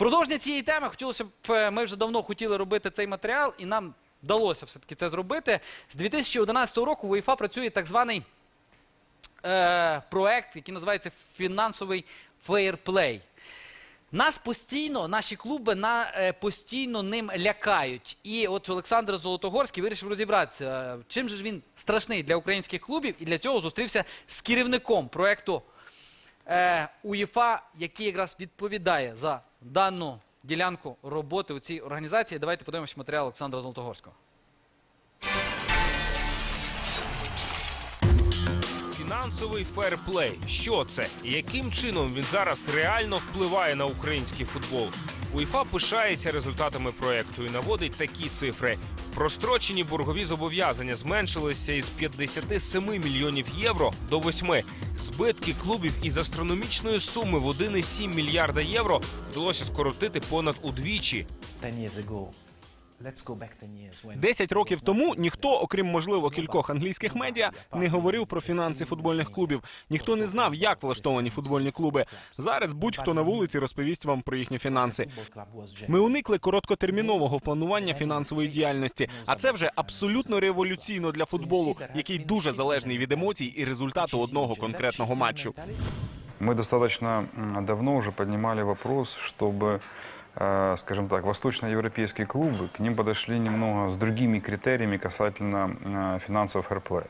Продовження цієї теми хотілося б. е, Ми вже давно хотіли робити цей матеріал, і нам вдалося все-таки це зробити. З 2011 року в УЄФА працює так званий е, проект, який називається фінансовий фейрплей. Нас постійно, наші клуби на, е, постійно ним лякають. І от Олександр Золотогорський вирішив розібратися, чим же ж він страшний для українських клубів, і для цього зустрівся з керівником проекту е, УЄФА, який якраз відповідає за дану ділянку роботи у цій організації. Давайте подивимось матеріал Олександра Золотогорського. Фінансовий ферплей. Що це? Яким чином він зараз реально впливає на український футбол? УЄФА пишається результатами проекту і наводить такі цифри. Прострочені боргові зобов'язання зменшилися із 57 мільйонів євро до 8. Збитки клубів із астрономічної суми в 1,7 мільярда євро вдалося скоротити понад удвічі. 10 years ago. Let's go back 10 years when Десять років тому ніхто, окрім можливо кількох англійських медіа, не говорив про фінанси футбольних клубів. Ніхто не знав, як влаштовані футбольні клуби. Зараз будь-хто на вулиці розповість вам про їхні фінанси. football club was Ми уникли короткотермінового планування фінансової діяльності, а це вже абсолютно революційно для футболу, який дуже залежний від емоцій і результату одного конкретного матчу. Мы достаточно м, давно уже поднимали вопрос, чтобы, э, скажем так, восточноевропейские клубы к ним подошли немного с другими критериями касательно э, финансового фэрплея.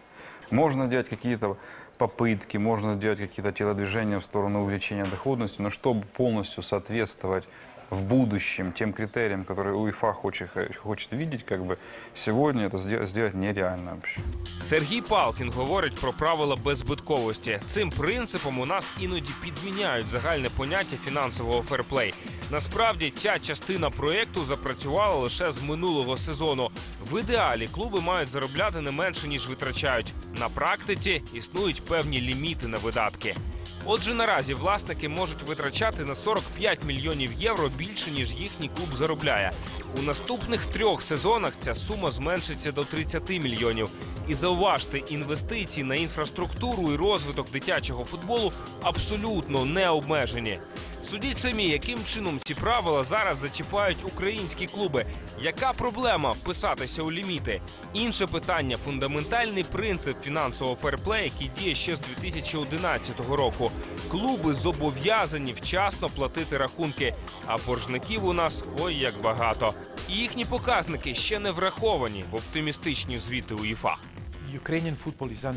Можно делать какие-то попытки, можно делать какие-то телодвижения в сторону увеличения доходности, но чтобы полностью соответствовать в будущем тем критериям, которые УЕФА хочет, хочет видеть, как бы сегодня это сделать, сделать нереально вообще. Сергій Палкін говорить про правила беззбитковості. Цим принципом у нас іноді підміняють загальне поняття фінансового ферплей. Насправді ця частина проєкту запрацювала лише з минулого сезону. В ідеалі клуби мають заробляти не менше ніж витрачають. На практиці існують певні ліміти на видатки. Отже, наразі власники можуть витрачати на 45 мільйонів євро більше ніж їхній клуб заробляє. У наступних трьох сезонах ця сума зменшиться до 30 мільйонів. І зауважте, інвестиції на інфраструктуру і розвиток дитячого футболу абсолютно не обмежені. Судіть самі, яким чином ці правила зараз зачіпають українські клуби. Яка проблема вписатися у ліміти? Інше питання фундаментальний принцип фінансового ферплею, який діє ще з 2011 року. Клуби зобов'язані вчасно платити рахунки, а боржників у нас ой як багато. І їхні показники ще не враховані в оптимістичні звіти УЄФА.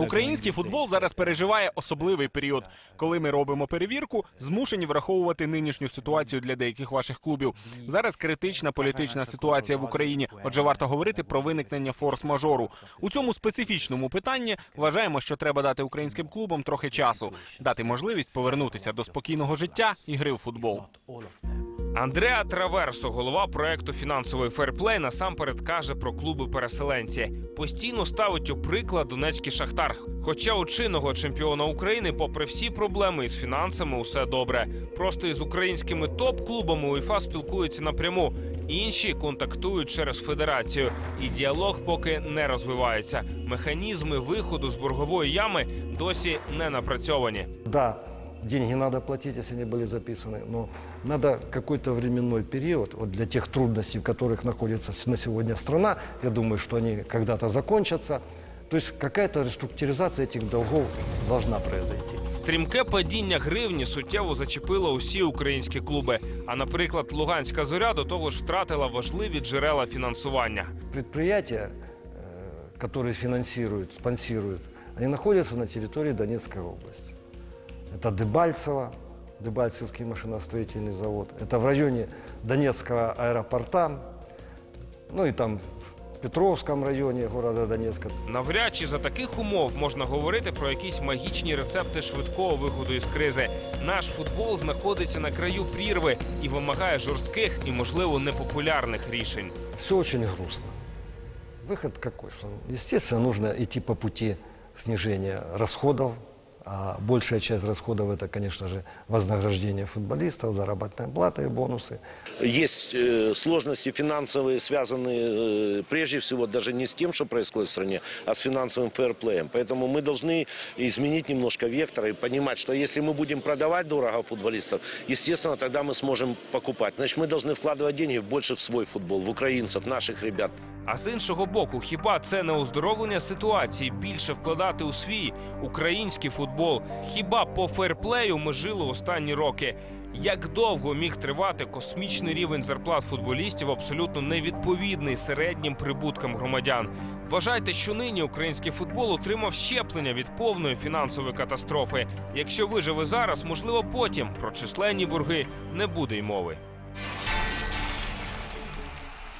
Український футбол зараз переживає особливий період. Коли ми робимо перевірку, змушені враховувати нинішню ситуацію для деяких ваших клубів. Зараз критична політична ситуація в Україні. Отже, варто говорити про виникнення форс-мажору. У цьому специфічному питанні вважаємо, що треба дати українським клубам трохи часу, дати можливість повернутися до спокійного життя і гри в футбол. Андреа Траверсо, голова проекту фінансовий ферплей, насамперед каже про клуби переселенці. Постійно ставить у приклад Донецький Шахтар. Хоча у чинного чемпіона України, попри всі проблеми із фінансами, усе добре. Просто із українськими топ-клубами УЄФА спілкується напряму. Інші контактують через федерацію. І діалог поки не розвивається. Механізми виходу з боргової ями досі не напрацьовані. Да, деньги надо платить, если они были записаны, но надо какой-то временной период вот для тех трудностей, в которых находится с- на сегодня страна. Я думаю, что они когда-то закончатся. То есть какая-то реструктуризация этих долгов должна произойти. Стрімке падіння гривні суттєво зачепило усі українські клуби. А, наприклад, Луганська зоря до того ж втратила важливі джерела фінансування. Предприятия, э, которые финансируют, спонсируют, они находятся на территории Донецкой области. Это Дебальцево, Дебальцевский машиностроительный завод. Это в районе Донецкого аэропорта, ну и там в Петровском районе города Донецка. Навряд чи за таких умов можна говорити про якісь магічні рецепти швидкого виходу із кризи. Наш футбол знаходиться на краю прірви і вимагає жорстких і, можливо, непопулярних рішень. Все очень грустно. Выход какой? Что, естественно, нужно идти по пути снижения расходов А большая часть расходов это, конечно же, вознаграждение футболистов, заработная плата и бонусы. Есть э, сложности финансовые, связанные э, прежде всего даже не с тем, что происходит в стране, а с финансовым фэрплеем. Поэтому мы должны изменить немножко вектор и понимать, что если мы будем продавать дорого футболистов, естественно, тогда мы сможем покупать. Значит, мы должны вкладывать деньги больше в свой футбол, в украинцев, наших ребят. А з іншого боку, хіба це не оздоровлення ситуації більше вкладати у свій український футбол? Хіба по фейрплею ми жили останні роки? Як довго міг тривати космічний рівень зарплат футболістів, абсолютно невідповідний середнім прибуткам громадян? Вважайте, що нині український футбол отримав щеплення від повної фінансової катастрофи. Якщо виживе зараз, можливо, потім про численні борги не буде й мови.